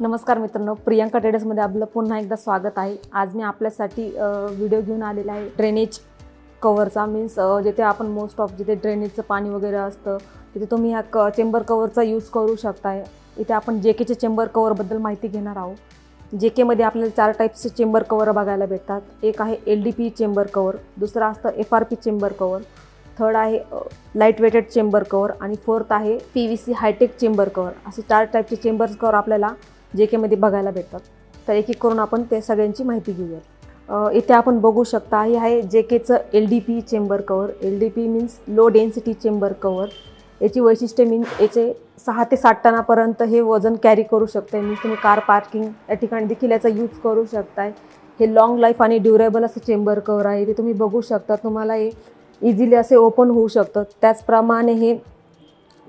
नमस्कार मित्रांनो प्रियांका ट्रेडर्समध्ये आपलं पुन्हा एकदा स्वागत आहे. आज मी आपल्यासाठी व्हिडिओ घेऊन आलेला आहे ड्रेनेज कवरचा मीन्स जिथे आपण मोस्ट ऑफ जिथे ड्रेनेजचं पाणी वगैरे असतं तिथे तुम्ही ह्या क चेंबर कवरचा यूज करू शकताय. इथे आपण जे केचे चेंबर कवरबद्दल माहिती घेणार आहोत. जे केमध्ये आपल्याला चार टाईप्सचे चेंबर कवर बघायला भेटतात. एक आहे L D P chamber cover दुसरं असतं F R P chamber cover third आहे लाइट वेटेड चेंबर कवर आणि फोर्थ आहे P V C hitech chamber cover असे चार टाईपचे चेंबर्स कवर आपल्याला जे केमध्ये बघायला भेटतात. तर एक एक करून आपण ते सगळ्यांची माहिती घेऊयात. इथे आपण बघू शकता हे आहे J केचं L D P chamber cover L D P means low density chamber cover याची वैशिष्ट्य मीन्स याचे सहा ते साठ टनापर्यंत हे वजन कॅरी करू शकते मीन्स तुम्ही कार पार्किंग या ठिकाणी देखील याचा यूज करू शकताय. हे लॉंग लाईफ आणि ड्युरेबल असं चेंबर कवर आहे. ते तुम्ही बघू शकता तुम्हाला हे इझिली असे ओपन होऊ शकतं त्याचप्रमाणे हे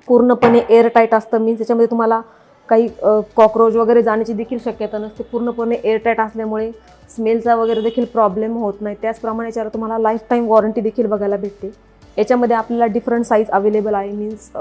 पूर्णपणे एअरटाईट असतं. मीन्स याच्यामध्ये तुम्हाला काही कॉक्रोच वगैरे जाण्याची देखील शक्यता नसते. पूर्णपणे एअरटाईट असल्यामुळे स्मेलचा वगैरे देखील प्रॉब्लेम होत नाही. त्याचप्रमाणे याच्यावर तुम्हाला लाईफ टाईम वॉरंटी देखील बघायला भेटते. याच्यामध्ये आपल्याला डिफरंट साईज अवेलेबल आहे. मीन्स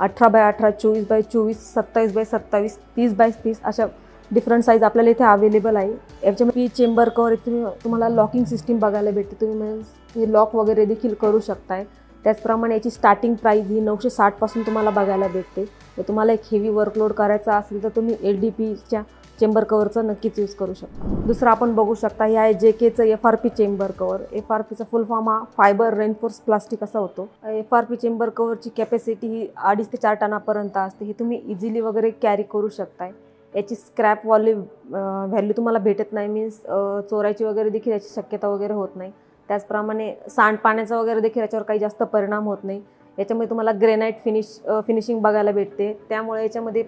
अठरा बाय अठरा चोवीस बाय चोवीस सत्तावीस बाय सत्तावीस तीस बाय तीस अशा डिफरंट साईज आपल्याला इथे अवेलेबल आहे. याच्यामध्ये चेंबर कवर तुम्ही तुम्हाला लॉकिंग सिस्टीम बघायला भेटते. तुम्ही मीन्स हे लॉक वगैरे देखील करू शकताय. त्याचप्रमाणे याची स्टार्टिंग प्राईज ही नऊशे साठपासून तुम्हाला बघायला भेटते. तुम्हाला एक हेवी वर्कलोड करायचा असेल तर तुम्ही एल डी पीच्या चेंबर कवरचा नक्कीच यूज करू शकता. दुसरं आपण बघू शकता हे आहे J केचं F R P chamber cover F R पीचा फुल फॉर्म हा फायबर रेनफोर्स प्लास्टिक असा होतो. एफ आर पी चेंबर कवरची कॅपॅसिटी ही अडीच ते चार टनापर्यंत असते. ही तुम्ही इझिली वगैरे कॅरी करू शकताय. याची स्क्रॅप व्हॉल्यू व्हॅल्यू तुम्हाला भेटत नाही. मीन्स चोरायची वगैरे देखील याची शक्यता वगैरे होत नाही. त्याचप्रमाणे सांडपाण्याचा वगैरे देखील याच्यावर काही जास्त परिणाम होत नाही. याच्यामध्ये तुम्हाला ग्रेनाईट फिनिश फिनिशिंग बघायला भेटते. त्यामुळे याच्यामध्ये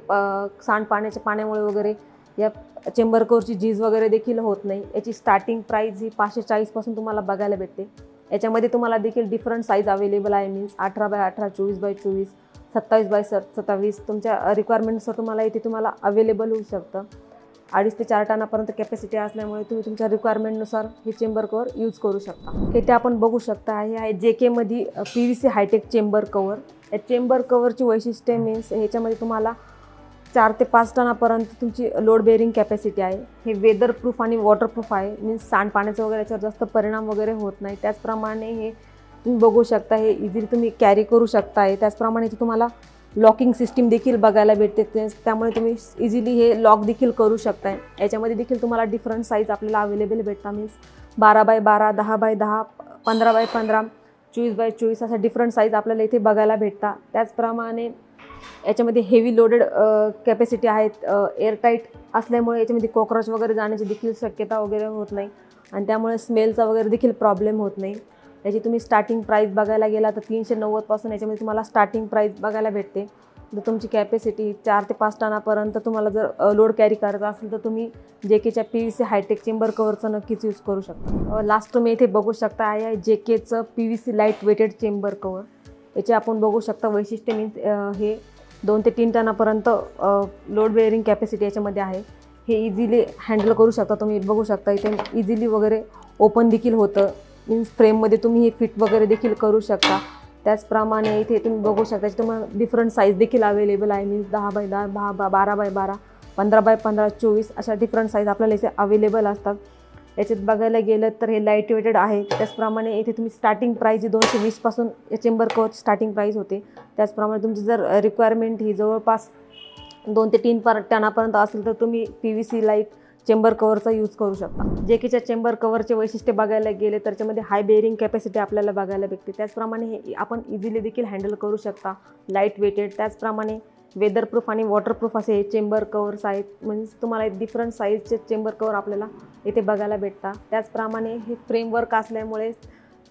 सांडपाण्याच्या पाण्यामुळे वगैरे या चेंबर कोरची झीज वगैरे देखील होत नाही. याची स्टार्टिंग प्राईज ही पाचशे चाळीसपासून तुम्हाला बघायला भेटते. याच्यामध्ये तुम्हाला देखील डिफरंट साईज अवेलेबल आहे मीन्स अठरा बाय अठरा चोवीस बाय चोवीस सत्तावीस बाय सत सत्तावीस. तुमच्या रिक्वायरमेंटनुसार तुम्हाला इथे तुम्हाला अवेलेबल होऊ शकतं. अडीच ते चार टनापर्यंत कॅपॅसिटी असल्यामुळे तुम्ही तुमच्या रिक्वायरमेंटनुसार हे चेंबर कवर यूज करू शकता. हे ते आपण बघू शकता. हे आहे जे केमध्ये P V C hitech chamber cover या चेंबर कवरची वैशिष्ट्ये मीन्स ह्याच्यामध्ये तुम्हाला चार ते पाच टनापर्यंत तुमची लोड बेअरिंग कॅपॅसिटी आहे. हे वेदर प्रूफ आणि वॉटरप्रूफ आहे. मीन्स सांडपाण्याचा वगैरे याच्यावर जास्त परिणाम वगैरे होत नाही. त्याचप्रमाणे हे तुम्ही बघू शकता. हे इझिली तुम्ही कॅरी करू शकताय. त्याचप्रमाणे तुम्हाला लॉकिंग सिस्टीम देखील बघायला भेटते. ते- त्यामुळे तुम्ही इझिली हे लॉक देखील करू शकताय. याच्यामध्ये देखील तुम्हाला डिफरंट साईज आपल्याला अवेलेबल भेटतात मीन्स बारा बाय बारा दहा बाय दहा पंधरा बाय पंधरा चोवीस बाय चोवीस अशा डिफरंट साईज आपल्याला इथे बघायला भेटतात. त्याचप्रमाणे याच्यामध्ये हेवी लोडेड कॅपॅसिटी आहेत. एअरटाईट असल्यामुळे याच्यामध्ये कॉक्रोच वगैरे जाण्याची देखील शक्यता वगैरे होत नाही. आणि त्यामुळे स्मेलचा वगैरे देखील प्रॉब्लेम होत नाही. याची तुम्ही स्टार्टिंग प्राईस बघायला गेला तर तीनशे नव्वदपासून याच्यामध्ये तुम्हाला स्टार्टिंग प्राईस बघायला भेटते. जर तुमची कॅपॅसिटी चार ते पाच टनापर्यंत तुम्हाला जर लोड कॅरी करायचा असेल तर तुम्ही J केच्या P V C hitech chamber कवरचं नक्कीच यूज करू शकता. लास्ट तुम्ही इथे बघू शकता आहे J केचं P V C light weighted chamber cover याचे आपण बघू शकता वैशिष्ट्य मीन्स हे दोन ते तीन टनापर्यंत लोड बेअरिंग कॅपॅसिटी याच्यामध्ये आहे. हे इझिली हँडल करू शकता तुम्ही. बघू शकता इथे इझिली वगैरे ओपन देखील होतं. मीन्स फ्रेममध्ये तुम्ही हे फिट वगैरे देखील करू शकता. त्याचप्रमाणे इथे तुम्ही बघू शकता तुम्हाला डिफरंट साईज देखील अवेलेबल आहे. मीन्स दहा बाय दहा दहा बा बारा बाय बारा पंधरा बाय पंधरा चोवीस अशा डिफरंट साईज आपल्याला इथे अवेलेबल असतात. याच्यात बघायला गेलं तर हे लाइट वेटेड आहे. त्याचप्रमाणे इथे तुम्ही स्टार्टिंग प्राईज ही दोनशे वीसपासून चेंबर कवच स्टार्टिंग प्राईज होते. त्याचप्रमाणे तुमची जर रिक्वायरमेंट ही जवळपास दोन ते तीन पर टनापर्यंत असेल तर तुम्ही P V C light chamber कवरचा use करू शकता. जे कीच्या चेंबर कवरचे वैशिष्ट्य बघायला गेले तर त्याच्यामध्ये हाय बेअरिंग कॅपॅसिटी आपल्याला बघायला भेटते. त्याचप्रमाणे हे आपण इझिली देखील हँडल करू शकता. लाइट वेटेड त्याचप्रमाणे वेदरप्रूफ आणि वॉटरप्रूफ असे हे चेंबर कवर्स आहेत. म्हणजे तुम्हाला डिफरंट साईजचे चेंबर कवर आपल्याला इथे बघायला भेटतात. त्याचप्रमाणे हे फ्रेमवर्क असल्यामुळे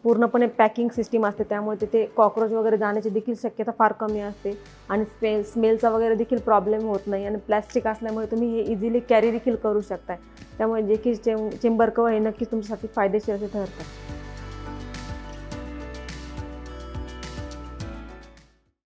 पूर्णपणे पॅकिंग सिस्टीम असते. त्यामुळे तिथे कॉक्रोच वगैरे जाण्याची देखील शक्यता फार कमी असते. आणि स्पे स्मेलचा वगैरे देखील प्रॉब्लेम होत नाही. आणि प्लॅस्टिक असल्यामुळे तुम्ही हे इझिली कॅरी देखील करू शकताय. त्यामुळे जे की चें चेंबर कवर हे नक्कीच तुमच्यासाठी फायदेशीर असे ठरतात.